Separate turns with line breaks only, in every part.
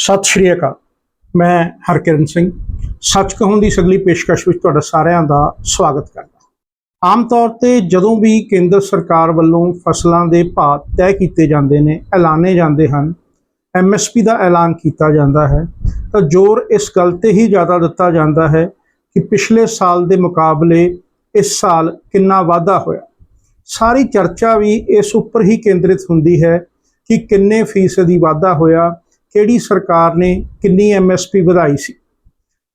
ਸਤਿ ਸ਼੍ਰੀ ਅਕਾਲ। ਮੈਂ ਹਰਕਿਰਨ ਸਿੰਘ। ਸੱਚ ਕਹੂੰ ਦੀ ਸਗਲੀ ਪੇਸ਼ਕਸ਼ ਵਿੱਚ ਤੁਹਾਡਾ ਸਾਰਿਆਂ ਦਾ ਸਵਾਗਤ ਕਰਦਾ ਆਮ ਤੌਰ ਤੇ ਜਦੋਂ ਵੀ ਕੇਂਦਰ ਸਰਕਾਰ ਵੱਲੋਂ ਫਸਲਾਂ ਦੇ ਭਾਅ ਤੈਅ ਕੀਤੇ ਜਾਂਦੇ ਨੇ, ਐਲਾਨੇ ਜਾਂਦੇ ਹਨ ਐਮਐਸਪੀ ਦਾ ਐਲਾਨ ਕੀਤਾ ਜਾਂਦਾ ਹੈ, ਤਾਂ ਜ਼ੋਰ ਇਸ ਗੱਲ ਤੇ ਹੀ ਜ਼ਿਆਦਾ ਦਿੱਤਾ ਜਾਂਦਾ ਹੈ ਕਿ ਪਿਛਲੇ ਸਾਲ ਦੇ ਮੁਕਾਬਲੇ ਇਸ ਸਾਲ ਕਿੰਨਾ ਵਾਧਾ ਹੋਇਆ। ਸਾਰੀ ਚਰਚਾ ਵੀ ਇਸ ਉੱਪਰ ਹੀ ਕੇਂਦਰਿਤ ਹੁੰਦੀ ਹੈ ਕਿ ਕਿੰਨੇ ਫੀਸਦੀ ਵਾਧਾ ਹੋਇਆ ਕਿਹੜੀ ਸਰਕਾਰ ਨੇ ਕਿੰਨੀ ਐਮਐਸਪੀ ਵਧਾਈ ਸੀ।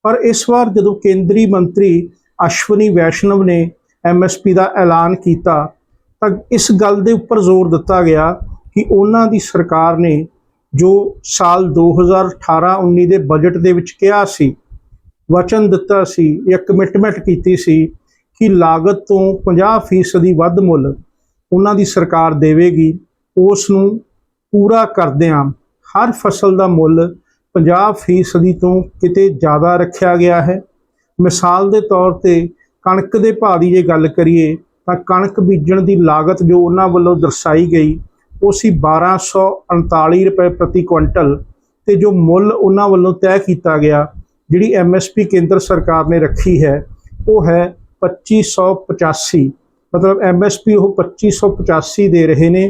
ਪਰ ਇਸ ਵਾਰ ਜਦੋਂ ਕੇਂਦਰੀ ਮੰਤਰੀ ਅਸ਼ਵਨੀ ਵੈਸ਼ਨਵ ਨੇ ਐਮਐਸਪੀ ਦਾ ਐਲਾਨ ਕੀਤਾ, ਤਾਂ ਇਸ ਗੱਲ ਦੇ ਉੱਪਰ ਜ਼ੋਰ ਦਿੱਤਾ ਗਿਆ ਕਿ ਉਹਨਾਂ ਦੀ ਸਰਕਾਰ ਨੇ ਜੋ ਸਾਲ 2018-19 ਦੇ ਬਜਟ ਦੇ ਵਿੱਚ ਕਿਹਾ ਸੀ, ਵਚਨ ਦਿੱਤਾ ਸੀ ਜਾਂ ਕਮਿਟਮੈਂਟ ਕੀਤੀ ਸੀ ਕਿ ਲਾਗਤ ਤੋਂ 50% ਦੀ ਵੱਧ ਮੁੱਲ ਉਹਨਾਂ ਦੀ ਸਰਕਾਰ ਦੇਵੇਗੀ, ਉਸ ਨੂੰ ਪੂਰਾ ਕਰਦਿਆਂ ਹਰ ਫਸਲ ਦਾ ਮੁੱਲ 50% ਤੋਂ ਕਿਤੇ ਜ਼ਿਆਦਾ ਰੱਖਿਆ ਗਿਆ ਹੈ। ਮਿਸਾਲ ਦੇ ਤੌਰ ਤੇ ਕਣਕ ਦੇ ਭਾਅ ਦੀ ਜੇ ਗੱਲ ਕਰੀਏ ਤਾਂ ਕਣਕ ਬੀਜਣ ਦੀ ਲਾਗਤ ਜੋ ਉਹਨਾਂ ਵੱਲੋਂ ਦਰਸਾਈ ਗਈ, ਉਹ ਸੀ 1239 ਰੁਪਏ ਪ੍ਰਤੀ ਕੁਇੰਟਲ ਤੇ ਜੋ ਮੁੱਲ ਉਹਨਾਂ ਵੱਲੋਂ ਤੈਅ ਕੀਤਾ ਗਿਆ, ਜਿਹੜੀ ਐਮਐਸਪੀ ਕੇਂਦਰ ਸਰਕਾਰ ਨੇ ਰੱਖੀ ਹੈ, ਉਹ ਹੈ 2585 ਮਤਲਬ ਐਮਐਸਪੀ ਉਹ 2585 ਦੇ ਰਹੇ ਨੇ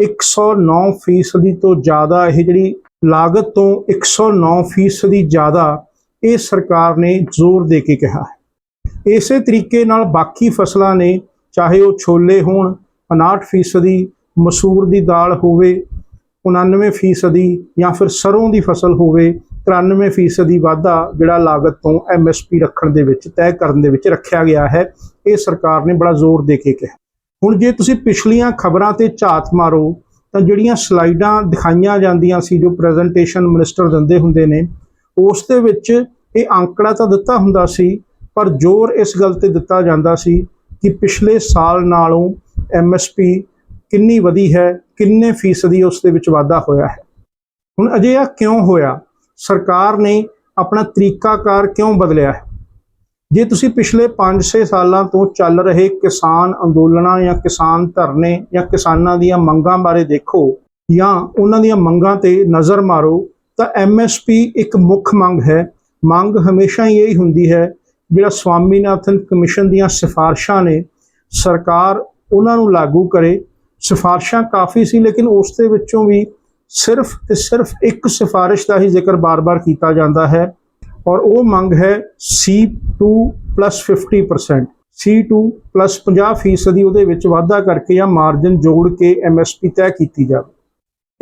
109 ਫੀਸਦੀ ਤੋਂ ਜ਼ਿਆਦਾ ਇਹ ਜਿਹੜੀ ਲਾਗਤ ਤੋਂ 109 ਫੀਸਦੀ ਜ਼ਿਆਦਾ ਇਹ ਸਰਕਾਰ ਨੇ ਜ਼ੋਰ ਦੇ ਕੇ ਕਿਹਾ ਹੈ। ਇਸੇ ਤਰੀਕੇ ਨਾਲ ਬਾਕੀ ਫਸਲਾਂ ਨੇ, ਚਾਹੇ ਉਹ ਛੋਲੇ ਹੋਣ 59 ਫੀਸਦੀ ਮਸੂਰ ਦੀ ਦਾਲ ਹੋਵੇ 99 ਫੀਸਦੀ ਜਾਂ ਫਿਰ ਸਰੋਂ ਦੀ ਫਸਲ ਹੋਵੇ 93 ਫੀਸਦੀ ਵਾਧਾ ਜਿਹੜਾ ਲਾਗਤ ਤੋਂ ਐਮਐਸਪੀ ਰੱਖਣ ਦੇ ਵਿੱਚ, ਤੈਅ ਕਰਨ ਦੇ ਵਿੱਚ ਰੱਖਿਆ ਗਿਆ ਹੈ, ਇਹ ਸਰਕਾਰ ਨੇ ਬੜਾ ਜ਼ੋਰ ਦੇ ਕੇ ਕਿਹਾ। ਹੁਣ ਜੇ ਤੁਸੀਂ ਪਿਛਲੀਆਂ ਖਬਰਾਂ ਤੇ ਝਾਤ ਮਾਰੋ, ਤਾਂ ਜਿਹੜੀਆਂ ਸਲਾਈਡਾਂ ਦਿਖਾਈਆਂ ਜਾਂਦੀਆਂ ਸੀ, ਜੋ ਪ੍ਰੈਜੈਂਟੇਸ਼ਨ ਮਿਨਿਸਟਰ ਦਿੰਦੇ ਹੁੰਦੇ ਨੇ, ਉਸ ਦੇ ਵਿੱਚ ਇਹ ਅੰਕੜਾ ਤਾਂ ਦਿੱਤਾ ਹੁੰਦਾ ਸੀ, ਪਰ ਜ਼ੋਰ ਇਸ ਗੱਲ ਤੇ ਦਿੱਤਾ ਜਾਂਦਾ ਸੀ ਕਿ ਪਿਛਲੇ ਸਾਲ ਨਾਲੋਂ ਐਮਐਸਪੀ ਕਿੰਨੀ ਵਧੀ ਹੈ, ਕਿੰਨੇ ਫੀਸਦੀ ਉਸ ਦੇ ਵਿੱਚ ਵਾਧਾ ਹੋਇਆ ਹੈ। ਹੁਣ ਅਜਿਹਾ ਕਿਉਂ ਹੋਇਆ? ਸਰਕਾਰ ਨੇ ਆਪਣਾ ਤਰੀਕਾਕਾਰ ਕਿਉਂ ਬਦਲਿਆ ਹੈ? ਜੇ ਤੁਸੀਂ ਪਿਛਲੇ 5-6 ਸਾਲਾਂ ਤੋਂ ਚੱਲ ਰਹੇ ਕਿਸਾਨ ਅੰਦੋਲਨਾਂ ਜਾਂ ਕਿਸਾਨ ਧਰਨੇ ਜਾਂ ਕਿਸਾਨਾਂ ਦੀਆਂ ਮੰਗਾਂ ਬਾਰੇ ਦੇਖੋ ਜਾਂ ਉਹਨਾਂ ਦੀਆਂ ਮੰਗਾਂ ਤੇ ਨਜ਼ਰ ਮਾਰੋ, ਤਾਂ ਐਮਐਸਪੀ ਇੱਕ ਮੁੱਖ ਮੰਗ ਹੈ। ਮੰਗ ਹਮੇਸ਼ਾ ਹੀ ਇਹੀ ਹੁੰਦੀ ਹੈ ਜਿਹੜਾ ਸਵਾਮੀਨਾਥਨ ਕਮਿਸ਼ਨ ਦੀਆਂ ਸਿਫਾਰਸ਼ਾਂ ਨੇ। ਸਰਕਾਰ ਉਹਨਾਂ ਨੂੰ ਲਾਗੂ ਕਰੇ। ਸਿਫਾਰਸ਼ਾਂ ਕਾਫੀ ਸੀ, ਲੇਕਿਨ ਉਸ ਦੇ ਵਿੱਚੋਂ ਵੀ ਸਿਰਫ ਤੇ ਸਿਰਫ ਇੱਕ ਸਿਫਾਰਿਸ਼ ਦਾ ਹੀ ਜ਼ਿਕਰ ਬਾਰ-ਬਾਰ ਕੀਤਾ ਜਾਂਦਾ ਹੈ। ਔਰ ਉਹ ਮੰਗ ਹੈ C2 50% C2 50% ਫੀਸਦੀ ਉਹਦੇ ਵਿੱਚ ਵਾਧਾ ਕਰਕੇ ਜਾਂ ਮਾਰਜਨ ਜੋੜ ਕੇ MSP ਤੈਅ ਕੀਤੀ ਜਾਵੇ।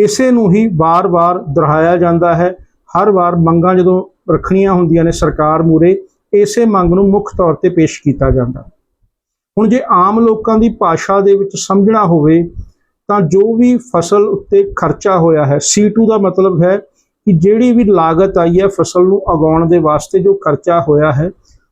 ਇਸੇ ਨੂੰ ਹੀ ਵਾਰ-ਵਾਰ ਦੁਹਰਾਇਆ ਜਾਂਦਾ ਹੈ। ਹਰ ਵਾਰ ਮੰਗਾਂ ਜਦੋਂ ਰੱਖਣੀਆਂ ਹੁੰਦੀਆਂ ਨੇ ਸਰਕਾਰ ਮੂਰੇ ਇਸੇ ਮੰਗ ਨੂੰ ਮੁੱਖ ਤੌਰ ਤੇ ਪੇਸ਼ ਕੀਤਾ ਜਾਂਦਾ। ਹੁਣ ਜੇ ਆਮ ਲੋਕਾਂ ਦੀ ਭਾਸ਼ਾ ਦੇ ਵਿੱਚ ਸਮਝਣਾ ਹੋਵੇ, ਤਾਂ ਜੋ ਵੀ ਫਸਲ ਉੱਤੇ ਖਰਚਾ ਹੋਇਆ ਹੈ C2 ਦਾ ਮਤਲਬ ਹੈ ਕਿ ਜਿਹੜੀ ਵੀ ਲਾਗਤ ਆਈ ਹੈ ਫਸਲ ਨੂੰ ਉਗਾਉਣ ਦੇ ਵਾਸਤੇ ਜੋ ਖਰਚਾ ਹੋਇਆ ਹੈ,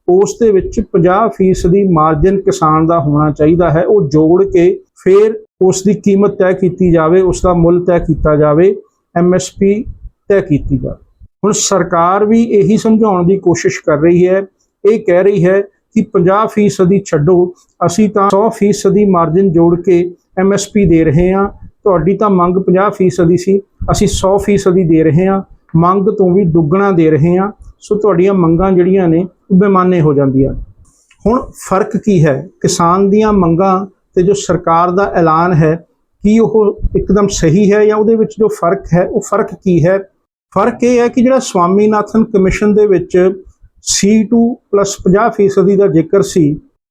ਉਸ ਦੇ ਵਿੱਚ 50% ਦੀ ਮਾਰਜਨ ਕਿਸਾਨ ਦਾ ਹੋਣਾ ਚਾਹੀਦਾ ਹੈ। ਉਹ ਜੋੜ ਕੇ ਫਿਰ ਉਸ ਦੀ ਕੀਮਤ ਤੈਅ ਕੀਤੀ ਜਾਵੇ ਉਸ ਦਾ ਮੁੱਲ ਤੈਅ ਕੀਤਾ ਜਾਵੇ MSP ਤੈਅ ਕੀਤੀ ਜਾਵੇ। ਹੁਣ ਸਰਕਾਰ ਵੀ ਇਹੀ ਸਮਝਾਉਣ ਦੀ ਕੋਸ਼ਿਸ਼ ਕਰ ਰਹੀ ਹੈ, ਇਹ ਕਹਿ ਰਹੀ ਹੈ ਕਿ 50% ਦੀ ਛੱਡੋ, ਅਸੀਂ ਤਾਂ 100% ਦੀ ਮਾਰਜਨ ਜੋੜ ਕੇ MSP ਦੇ ਰਹੇ ਹਾਂ। ਤੁਹਾਡੀ ਤਾਂ ਮੰਗ 50% ਦੀ ਸੀ, ਅਸੀਂ 100% ਦੀ ਦੇ ਰਹੇ ਹਾਂ, ਮੰਗ ਤੋਂ ਵੀ ਦੁੱਗਣਾ ਦੇ ਰਹੇ ਹਾਂ, ਸੋ ਤੁਹਾਡੀਆਂ ਮੰਗਾਂ ਜਿਹੜੀਆਂ ਨੇ ਉਹ ਬੇਮਾਨੇ ਹੋ ਜਾਂਦੀਆਂ। ਹੁਣ ਫ਼ਰਕ ਕੀ ਹੈ? ਕਿਸਾਨ ਦੀਆਂ ਮੰਗਾਂ ਤੇ ਜੋ ਸਰਕਾਰ ਦਾ ਐਲਾਨ ਹੈ, ਕੀ ਉਹ ਇੱਕਦਮ ਸਹੀ ਹੈ ਜਾਂ ਉਹਦੇ ਵਿੱਚ ਜੋ ਫ਼ਰਕ ਹੈ, ਉਹ ਫ਼ਰਕ ਕੀ ਹੈ? ਫ਼ਰਕ ਇਹ ਹੈ ਕਿ ਜਿਹੜਾ ਸਵਾਮੀਨਾਥਨ ਕਮਿਸ਼ਨ ਦੇ ਵਿੱਚ C2 50% ਦਾ ਜ਼ਿਕਰ ਸੀ,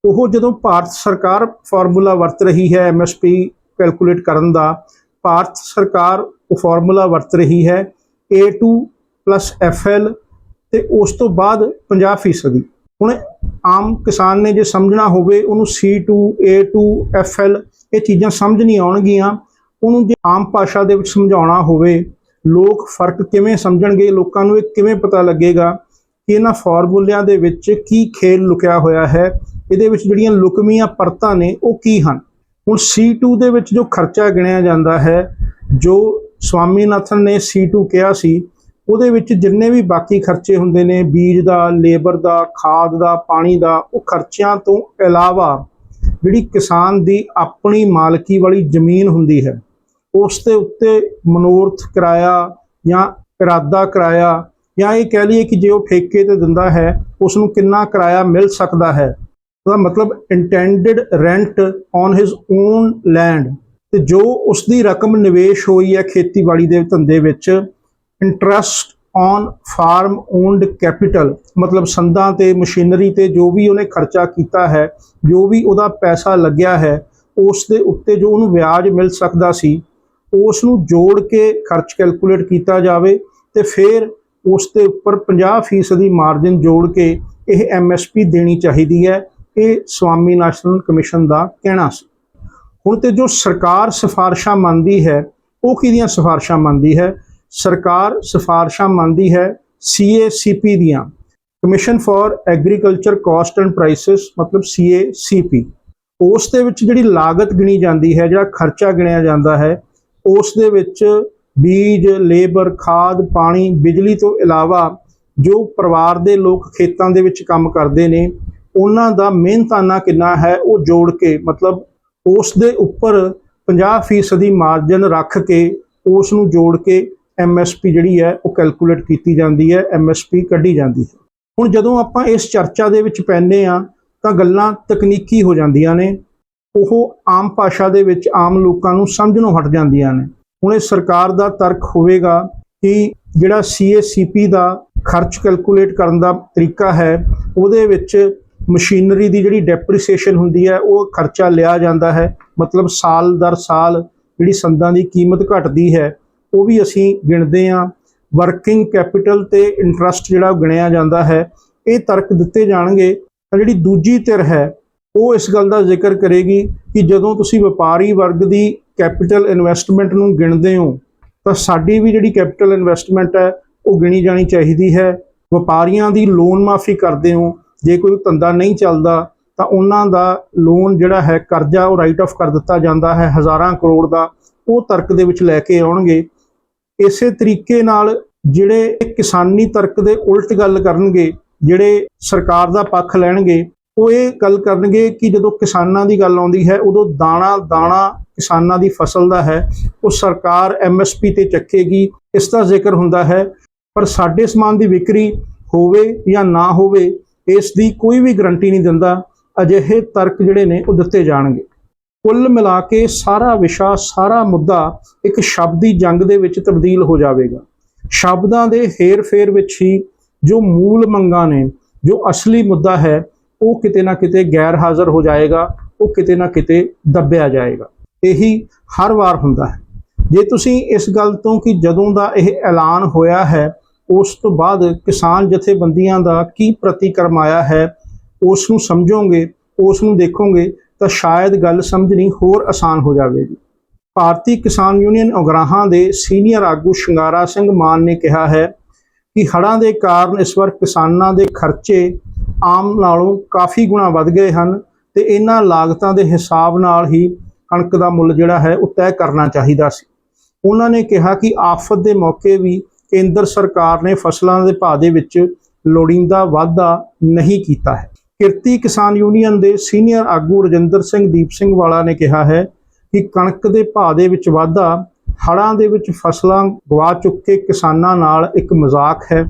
ਉਹ ਜਦੋਂ ਭਾਰਤ ਸਰਕਾਰ ਫਾਰਮੂਲਾ ਵਰਤ ਰਹੀ ਹੈ MSP ਕੈਲਕੂਲੇਟ ਕਰਨ ਦਾ, ਭਾਰਤ ਸਰਕਾਰ ਉਹ ਫਾਰਮੂਲਾ ਵਰਤ ਰਹੀ ਹੈ A2 FL ਤੇ ਉਸ ਤੋਂ ਬਾਅਦ 50% ਹੁਣ ਆਮ ਕਿਸਾਨ ਨੇ ਜੇ ਸਮਝਣਾ ਹੋਵੇ, ਉਹਨੂੰ C2 A2 FL ਇਹ ਚੀਜ਼ਾਂ ਸਮਝ ਨਹੀਂ ਆਉਣਗੀਆਂ। ਉਹਨੂੰ ਜੇ ਆਮ ਭਾਸ਼ਾ ਦੇ ਵਿੱਚ ਸਮਝਾਉਣਾ ਹੋਵੇ, ਲੋਕ ਫ਼ਰਕ ਕਿਵੇਂ ਸਮਝਣਗੇ, ਲੋਕਾਂ ਨੂੰ ਇਹ ਕਿਵੇਂ ਪਤਾ ਲੱਗੇਗਾ ਕਿ ਇਹਨਾਂ ਫਾਰਮੂਲਿਆਂ ਦੇ ਵਿੱਚ ਕੀ ਖੇਲ ਲੁਕਿਆ ਹੋਇਆ ਹੈ, ਇਹਦੇ ਵਿੱਚ ਜਿਹੜੀਆਂ ਲੁਕਮੀਆਂ ਪਰਤਾਂ ਨੇ ਉਹ ਕੀ ਹਨ? ਹੁਣ C2 ਦੇ ਵਿੱਚ ਜੋ ਖਰਚਾ ਗਿਣਿਆ ਜਾਂਦਾ ਹੈ, ਜੋ ਸਵਾਮੀਨਾਥਨ ਨੇ C2 ਕਿਹਾ ਸੀ, ਉਹਦੇ ਵਿੱਚ ਜਿੰਨੇ ਵੀ ਬਾਕੀ ਖਰਚੇ ਹੁੰਦੇ ਨੇ, ਬੀਜ ਦਾ, ਲੇਬਰ ਦਾ, ਖਾਦ ਦਾ, ਪਾਣੀ ਦਾ, ਉਹ ਖਰਚਿਆਂ ਤੋਂ ਇਲਾਵਾ ਜਿਹੜੀ ਕਿਸਾਨ ਦੀ ਆਪਣੀ ਮਾਲਕੀ ਵਾਲੀ ਜ਼ਮੀਨ ਹੁੰਦੀ ਹੈ, ਉਸ ਦੇ ਉੱਤੇ ਮਨੋਰਥ ਕਿਰਾਇਆ ਜਾਂ ਇਰਾਦਾ ਕਿਰਾਇਆ ਜਾਂ ਇਹ ਕਹਿ ਲਈਏ ਕਿ ਜੇ ਉਹ ਠੇਕੇ ਤੇ ਦਿੰਦਾ ਹੈ, ਉਸ ਨੂੰ ਕਿੰਨਾ ਕਿਰਾਇਆ ਮਿਲ ਸਕਦਾ ਹੈ ਉਹਦਾ ਮਤਲਬ intended rent on his own land ਤੇ ਜੋ ਉਸ ਦੀ ਰਕਮ ਨਿਵੇਸ਼ ਹੋਈ ਹੈ ਖੇਤੀਬਾੜੀ ਦੇ ਧੰਦੇ ਵਿੱਚ interest on farm owned capital ਮਤਲਬ ਸੰਦਾਂ ਤੇ ਮਸ਼ੀਨਰੀ ਤੇ ਜੋ ਵੀ ਉਹਨੇ ਖਰਚਾ ਕੀਤਾ ਹੈ, ਜੋ ਵੀ ਉਹਦਾ ਪੈਸਾ ਲੱਗਿਆ ਹੈ, ਉਸ ਦੇ ਉੱਤੇ ਜੋ ਉਹਨੂੰ ਵਿਆਜ ਮਿਲ ਸਕਦਾ ਸੀ, ਉਸ ਨੂੰ ਜੋੜ ਕੇ ਖਰਚ ਕੈਲਕੂਲੇਟ ਕੀਤਾ ਜਾਵੇ ਤੇ ਫਿਰ ਉਸ ਦੇ ਉੱਪਰ 50% ਦੀ ਮਾਰਜਨ ਜੋੜ ਕੇ ਇਹ ਐਮਐਸਪੀ ਦੇਣੀ ਚਾਹੀਦੀ ਹੈ। ਇਹ ਸਵਾਮੀ ਸਵਾਮੀਨਾਥਨ ਕਮਿਸ਼ਨ ਦਾ ਕਹਿਣਾ ਸੀ। ਹੁਣ ਤੇ ਜੋ ਸਰਕਾਰ ਸਿਫਾਰਸ਼ਾਂ ਮੰਨਦੀ ਹੈ, ਉਹ ਕਿਹਦੀਆਂ ਸਿਫਾਰਸ਼ਾਂ ਮੰਨਦੀ ਹੈ? ਸਰਕਾਰ ਸਿਫਾਰਸ਼ਾਂ ਮੰਨਦੀ ਹੈ ਸੀਏਸੀਪੀ ਦੀਆਂ। Commission for agriculture cost and prices, ਮਤਲਬ ਸੀਏਸੀਪੀ ਉਸ ਦੇ ਵਿੱਚ ਜਿਹੜੀ ਲਾਗਤ ਗਿਣੀ ਜਾਂਦੀ ਹੈ, ਜਿਹੜਾ ਖਰਚਾ ਗਿਣਿਆ ਜਾਂਦਾ ਹੈ, ਉਸ ਦੇ ਵਿੱਚ ਬੀਜ, ਲੇਬਰ, ਖਾਦ, ਪਾਣੀ, ਬਿਜਲੀ ਤੋਂ ਇਲਾਵਾ ਜੋ ਪਰਿਵਾਰ ਦੇ ਲੋਕ ਖੇਤਾਂ ਦੇ ਵਿੱਚ ਕੰਮ ਕਰਦੇ ਨੇ ਉਹਨਾਂ ਦਾ ਮਿਹਨਤਾਨਾ ਕਿੰਨਾ ਹੈ, ਉਹ ਜੋੜ ਕੇ, ਮਤਲਬ ਉਸ ਦੇ ਉੱਪਰ 50% ਦੀ ਮਾਰਜਨ ਰੱਖ ਕੇ ਉਸ ਨੂੰ ਜੋੜ ਕੇ ਐਮਐਸਪੀ ਜਿਹੜੀ ਹੈ, ਉਹ ਕੈਲਕੂਲੇਟ ਕੀਤੀ ਜਾਂਦੀ ਹੈ ਐਮਐਸਪੀ ਕੱਢੀ ਜਾਂਦੀ ਹੈ। ਹੁਣ ਜਦੋਂ ਆਪਾਂ ਇਸ ਚਰਚਾ ਦੇ ਵਿੱਚ ਪੈਂਦੇ ਆ ਤਾਂ ਗੱਲਾਂ ਤਕਨੀਕੀ ਹੋ ਜਾਂਦੀਆਂ ਨੇ। ਉਹ ਆਮ ਭਾਸ਼ਾ ਦੇ ਵਿੱਚ ਆਮ ਲੋਕਾਂ ਨੂੰ ਸਮਝਣੋਂ ਹਟ ਜਾਂਦੀਆਂ ਨੇ। ਹੁਣ ਇਹ ਸਰਕਾਰ ਦਾ ਤਰਕ ਹੋਵੇਗਾ ਕਿ ਜਿਹੜਾ ਸੀਏਸੀਪੀ ਦਾ ਖਰਚ ਕੈਲਕੂਲੇਟ ਕਰਨ ਦਾ ਤਰੀਕਾ ਹੈ, ਉਹਦੇ ਵਿੱਚ ਮਸ਼ੀਨਰੀ ਦੀ ਜਿਹੜੀ ਡੈਪਰੀਸੀਏਸ਼ਨ ਹੁੰਦੀ ਹੈ, ਉਹ ਖਰਚਾ ਲਿਆ ਜਾਂਦਾ ਹੈ। ਮਤਲਬ ਸਾਲ ਦਰ ਸਾਲ ਜਿਹੜੀ ਸੰਦਾਂ ਦੀ ਕੀਮਤ ਘਟਦੀ ਹੈ, ਉਹ ਵੀ ਅਸੀਂ ਗਿਣਦੇ ਹਾਂ। ਵਰਕਿੰਗ ਕੈਪੀਟਲ ਤੇ ਇੰਟਰਸਟ ਜਿਹੜਾ ਉਹ ਗਿਣਿਆ ਜਾਂਦਾ ਹੈ। ਇਹ ਤਰਕ ਦਿੱਤੇ ਜਾਣਗੇ। ਤਾਂ ਜਿਹੜੀ ਦੂਜੀ ਧਿਰ ਹੈ, ਉਹ ਇਸ ਗੱਲ ਦਾ ਜ਼ਿਕਰ ਕਰੇਗੀ ਕਿ ਜਦੋਂ ਤੁਸੀਂ ਵਪਾਰੀ ਵਰਗ ਦੀ ਕੈਪੀਟਲ ਇਨਵੈਸਟਮੈਂਟ ਨੂੰ ਗਿਣਦੇ ਹੋ, ਤਾਂ ਸਾਡੀ ਵੀ ਜਿਹੜੀ ਕੈਪੀਟਲ ਇਨਵੈਸਟਮੈਂਟ ਹੈ, ਉਹ ਗਿਣੀ ਜਾਣੀ ਚਾਹੀਦੀ ਹੈ। ਵਪਾਰੀਆਂ ਦੀ ਲੋਨ ਮਾਫੀ ਕਰਦੇ ਹੋ ਜੇ ਕੋਈ ਧੰਦਾ ਨਹੀਂ ਚੱਲਦਾ, ਤਾਂ ਉਹਨਾਂ ਦਾ ਲੋਨ ਜਿਹੜਾ ਹੈ, ਕਰਜ਼ਾ ਉਹ ਰਾਈਟ ਆਫ ਕਰ ਦਿੱਤਾ ਜਾਂਦਾ ਹੈ, ਹਜ਼ਾਰਾਂ ਕਰੋੜ ਦਾ, ਉਹ ਤਰਕ ਦੇ ਵਿੱਚ ਲੈ ਕੇ ਆਉਣਗੇ। ਇਸੇ ਤਰੀਕੇ ਨਾਲ ਜਿਹੜੇ ਕਿਸਾਨੀ ਤਰਕ ਦੇ ਉਲਟ ਗੱਲ ਕਰਨਗੇ, ਜਿਹੜੇ ਸਰਕਾਰ ਦਾ ਪੱਖ ਲੈਣਗੇ, ਉਹ ਇਹ ਗੱਲ ਕਰਨਗੇ ਕਿ ਜਦੋਂ ਕਿਸਾਨਾਂ ਦੀ ਗੱਲ ਆਉਂਦੀ ਹੈ, ਉਦੋਂ ਦਾਣਾ ਦਾਣਾ ਕਿਸਾਨਾਂ ਦੀ ਫਸਲ ਦਾ ਹੈ, ਉਹ ਸਰਕਾਰ ਐਮਐਸਪੀ ਤੇ ਚੱਕੇਗੀ, ਇਸ ਦਾ ਜ਼ਿਕਰ ਹੁੰਦਾ ਹੈ। ਪਰ ਸਾਡੇ ਸਮਾਨ ਦੀ ਵਿਕਰੀ ਹੋਵੇ ਜਾਂ ਨਾ ਹੋਵੇ ਇਸ ਦੀ ਕੋਈ ਵੀ ਗਰੰਟੀ ਨਹੀਂ ਦਿੰਦਾ, ਅਜਿਹੇ ਤਰਕ ਜਿਹੜੇ ਨੇ ਉਹ ਦਿੱਤੇ ਜਾਣਗੇ। ਕੁੱਲ ਮਿਲਾ ਕੇ ਸਾਰਾ ਵਿਸ਼ਾ, ਸਾਰਾ ਮੁੱਦਾ ਇੱਕ ਸ਼ਬਦੀ ਜੰਗ ਦੇ ਵਿੱਚ ਤਬਦੀਲ ਹੋ ਜਾਵੇਗਾ। ਸ਼ਬਦਾਂ ਦੇ ਹੇਰ-ਫੇਰ ਵਿੱਚ ਹੀ ਜੋ ਮੂਲ ਮੰਗਾਂ ਨੇ, ਜੋ ਅਸਲੀ ਮੁੱਦਾ ਹੈ, ਉਹ ਕਿਤੇ ਨਾ ਕਿਤੇ ਗੈਰ ਹਾਜ਼ਰ ਹੋ ਜਾਏਗਾ, ਉਹ ਕਿਤੇ ਨਾ ਕਿਤੇ ਦੱਬਿਆ ਜਾਏਗਾ। ਇਹੀ ਹਰ ਵਾਰ ਹੁੰਦਾ ਹੈ। ਜੇ ਤੁਸੀਂ ਇਸ ਗੱਲ ਤੋਂ ਕਿ ਜਦੋਂ ਦਾ ਇਹ ਐਲਾਨ ਹੋਇਆ ਹੈ ਉਸ ਤੋਂ ਬਾਅਦ ਕਿਸਾਨ ਜਥੇਬੰਦੀਆਂ ਦਾ ਕੀ ਪ੍ਰਤੀਕਰਮ ਆਇਆ ਹੈ, ਉਸ ਨੂੰ ਸਮਝੋਗੇ, ਉਸ ਨੂੰ ਦੇਖੋਗੇ, ਤਾਂ ਸ਼ਾਇਦ ਗੱਲ ਸਮਝਣੀ ਹੋਰ ਆਸਾਨ ਹੋ ਜਾਵੇਗੀ। ਭਾਰਤੀ ਕਿਸਾਨ ਯੂਨੀਅਨ ਉਗਰਾਹਾਂ ਦੇ ਸੀਨੀਅਰ ਆਗੂ ਸ਼ਿੰਗਾਰਾ ਸਿੰਘ ਮਾਨ ਨੇ ਕਿਹਾ ਹੈ ਕਿ ਹੜ੍ਹਾਂ ਦੇ ਕਾਰਨ ਇਸ ਵਾਰ ਕਿਸਾਨਾਂ ਦੇ ਖਰਚੇ ਆਮ ਨਾਲੋਂ ਕਾਫੀ ਗੁਣਾ ਵੱਧ ਗਏ ਹਨ ਤੇ ਇਹਨਾਂ ਲਾਗਤਾਂ ਦੇ ਹਿਸਾਬ ਨਾਲ ਹੀ ਕਣਕ ਦਾ ਮੁੱਲ ਜਿਹੜਾ ਹੈ, ਉਹ ਤੈਅ ਕਰਨਾ ਚਾਹੀਦਾ ਸੀ। ਉਹਨਾਂ ਨੇ ਕਿਹਾ ਕਿ ਆਫਤ ਦੇ ਮੌਕੇ ਵੀ ਕੇਂਦਰ ਸਰਕਾਰ ਨੇ ਫਸਲਾਂ ਦੇ ਭਾਅ ਦੇ ਵਿੱਚ ਲੋੜੀਂਦਾ ਵਾਧਾ ਨਹੀਂ ਕੀਤਾ ਹੈ। ਕਿਰਤੀ ਕਿਸਾਨ ਯੂਨੀਅਨ ਦੇ ਸੀਨੀਅਰ ਆਗੂ ਰਜਿੰਦਰ ਸਿੰਘ, ਦੀਪ ਸਿੰਘ ਵਾਲਾ ਨੇ ਕਿਹਾ ਹੈ ਕਿ ਕਣਕ ਦੇ ਭਾਅ ਦੇ ਵਿੱਚ ਵਾਧਾ ਹੜ੍ਹਾਂ ਦੇ ਵਿੱਚ ਫਸਲਾਂ ਗਵਾ ਚੁੱਕੇ ਕਿਸਾਨਾਂ ਨਾਲ ਇੱਕ ਮਜ਼ਾਕ ਹੈ।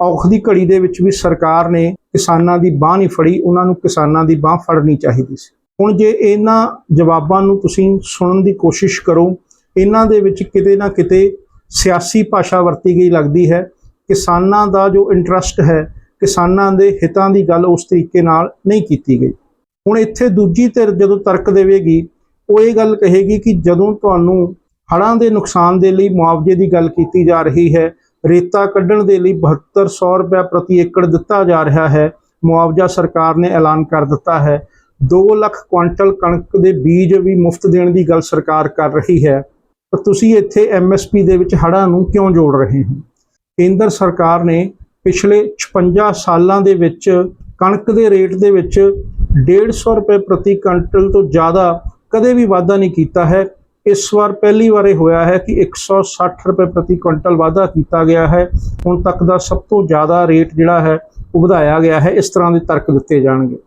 ਔਖ ਦੀ ਘੜੀ ਦੇ ਵਿੱਚ ਵੀ ਸਰਕਾਰ ਨੇ ਕਿਸਾਨਾਂ ਦੀ ਬਾਹ ਨਹੀਂ ਫੜੀ, ਉਹਨਾਂ ਨੂੰ ਕਿਸਾਨਾਂ ਦੀ ਬਾਹ ਫੜਨੀ ਚਾਹੀਦੀ ਸੀ। ਹੁਣ ਜੇ ਇਹਨਾਂ ਜਵਾਬਾਂ ਨੂੰ ਤੁਸੀਂ ਸੁਣਨ ਦੀ ਕੋਸ਼ਿਸ਼ ਕਰੋ, ਇਹਨਾਂ ਦੇ ਵਿੱਚ ਕਿਤੇ ਨਾ ਕਿਤੇ ਸਿਆਸੀ ਭਾਸ਼ਾ ਵਰਤੀ ਗਈ ਲੱਗਦੀ ਹੈ। ਕਿਸਾਨਾਂ ਦਾ ਜੋ ਇੰਟਰਸਟ ਹੈ, ਕਿਸਾਨਾਂ ਦੇ ਹਿੱਤਾਂ ਦੀ ਗੱਲ ਉਸ ਤਰੀਕੇ ਨਾਲ ਨਹੀਂ ਕੀਤੀ ਗਈ। ਹੁਣ ਇੱਥੇ ਦੂਜੀ ਧਿਰ ਜਦੋਂ ਤਰਕ ਦੇਵੇਗੀ, ਉਹ ਇਹ ਗੱਲ ਕਹੇਗੀ ਕਿ ਜਦੋਂ ਤੁਹਾਨੂੰ ਹੜ੍ਹਾਂ ਦੇ ਨੁਕਸਾਨ ਦੇ ਲਈ ਮੁਆਵਜ਼ੇ ਦੀ ਗੱਲ ਕੀਤੀ ਜਾ ਰਹੀ ਹੈ, ਰੇਤਾ ਕੱਢਣ ਦੇ ਲਈ 7200 ਰੁਪਏ ਪ੍ਰਤੀ ਏਕੜ ਦਿੱਤਾ ਜਾ ਰਿਹਾ ਹੈ, ਮੁਆਵਜ਼ਾ ਸਰਕਾਰ ਨੇ ਐਲਾਨ ਕਰ ਦਿੱਤਾ ਹੈ। 2 ਲੱਖ ਕੁਇੰਟਲ ਕਣਕ ਦੇ ਬੀਜ ਵੀ ਮੁਫਤ ਦੇਣ ਦੀ ਗੱਲ ਸਰਕਾਰ ਕਰ ਰਹੀ ਹੈ। ਪਰ ਤੁਸੀਂ ਇੱਥੇ ਐਮਐਸਪੀ ਦੇ ਵਿੱਚ ਹੜ੍ਹਾਂ ਨੂੰ ਕਿਉਂ ਜੋੜ ਰਹੇ ਹੋ? ਕੇਂਦਰ ਸਰਕਾਰ ਨੇ ਪਿਛਲੇ 56 ਸਾਲਾਂ ਦੇ ਵਿੱਚ ਕਣਕ ਦੇ ਰੇਟ ਦੇ ਵਿੱਚ 150 ਰੁਪਏ ਪ੍ਰਤੀ ਕੁਇੰਟਲ ਤੋਂ ਜ਼ਿਆਦਾ ਕਦੇ ਵੀ ਵਾਧਾ ਨਹੀਂ ਕੀਤਾ ਹੈ। ਇਸ ਵਾਰ ਪਹਿਲੀ ਵਾਰ ਇਹ ਹੋਇਆ ਹੈ ਕਿ 160 ਰੁਪਏ ਪ੍ਰਤੀ ਕੁਇੰਟਲ ਵਾਧਾ ਕੀਤਾ ਗਿਆ ਹੈ। ਹੁਣ ਤੱਕ ਦਾ ਸਭ ਤੋਂ ਜ਼ਿਆਦਾ ਰੇਟ ਜਿਹੜਾ ਹੈ ਉਹ ਵਧਾਇਆ ਗਿਆ ਹੈ। ਇਸ ਤਰ੍ਹਾਂ ਦੇ ਤਰਕ ਦਿੱਤੇ ਜਾਣਗੇ।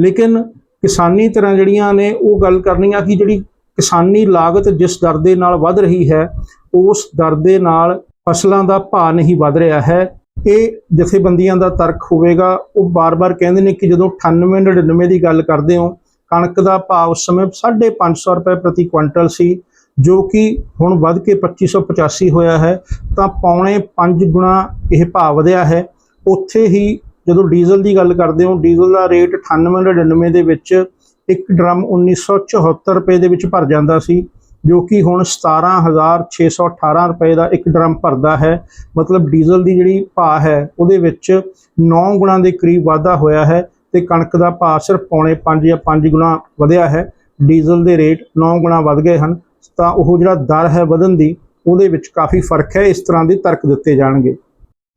ਲੇਕਿਨ ਕਿਸਾਨੀ ਤਰ੍ਹਾਂ ਜਿਹੜੀਆਂ ਨੇ ਉਹ ਗੱਲ ਕਰਨੀਆਂ ਕਿ ਜਿਹੜੀ ਕਿਸਾਨੀ ਲਾਗਤ ਜਿਸ ਦਰ ਦੇ ਨਾਲ ਵੱਧ ਰਹੀ ਹੈ, ਉਸ ਦਰ ਦੇ ਨਾਲ ਫਸਲਾਂ ਦਾ ਭਾਅ ਨਹੀਂ ਵੱਧ ਰਿਹਾ ਹੈ। ਇਹ ਜਥੇਬੰਦੀਆਂ ਦਾ ਤਰਕ ਹੋਵੇਗਾ। ਉਹ ਬਾਰ-ਬਾਰ ਕਹਿੰਦੇ ਨੇ ਕਿ ਜਦੋਂ 98 99 ਦੀ ਗੱਲ ਕਰਦੇ ਹੋ, ਕਣਕ ਦਾ ਭਾਅ ਉਸ ਸਮੇਂ 550 ਰੁਪਏ ਪ੍ਰਤੀ ਕੁਇੰਟਲ ਸੀ, ਜੋ ਕਿ ਹੁਣ ਵੱਧ ਕੇ 2585 ਹੋਇਆ ਹੈ। ਤਾਂ ਪੌਣੇ 5 ਗੁਣਾ ਇਹ ਭਾਅ ਵਧਿਆ ਹੈ। ਉੱਥੇ ਹੀ ਜਦੋਂ ਡੀਜ਼ਲ ਦੀ ਗੱਲ ਕਰਦੇ ਹੋ, ਡੀਜ਼ਲ ਦਾ ਰੇਟ 98 99 ਦੇ ਵਿੱਚ ਇੱਕ ਡਰਮ 1974 ਰੁਪਏ ਦੇ ਵਿੱਚ ਭਰ ਜਾਂਦਾ ਸੀ, ਜੋ ਕਿ ਹੁਣ 17618 ਰੁਪਏ ਦਾ ਇੱਕ ਡਰਮ ਭਰਦਾ ਹੈ। ਮਤਲਬ ਡੀਜ਼ਲ ਦੀ ਜਿਹੜੀ ਭਾਅ ਹੈ, ਉਹਦੇ ਵਿੱਚ 9 ਗੁਣਾ ਦੇ ਕਰੀਬ ਵਾਧਾ ਹੋਇਆ ਹੈ ਤੇ ਕਣਕ ਦਾ ਭਾਅ ਸਿਰਫ ਪੌਣੇ 5 ਜਾਂ 5 ਗੁਣਾ ਵਧਿਆ ਹੈ। ਡੀਜ਼ਲ ਦੇ ਰੇਟ 9 ਗੁਣਾ ਵੱਧ ਗਏ ਹਨ, ਤਾਂ ਉਹ ਜਿਹੜਾ ਦਰ ਹੈ ਵਧਣ ਦੀ, ਉਹਦੇ ਵਿੱਚ ਕਾਫੀ ਫ਼ਰਕ ਹੈ, ਇਸ ਤਰ੍ਹਾਂ ਦੇ ਤਰਕ ਦਿੱਤੇ ਜਾਣਗੇ।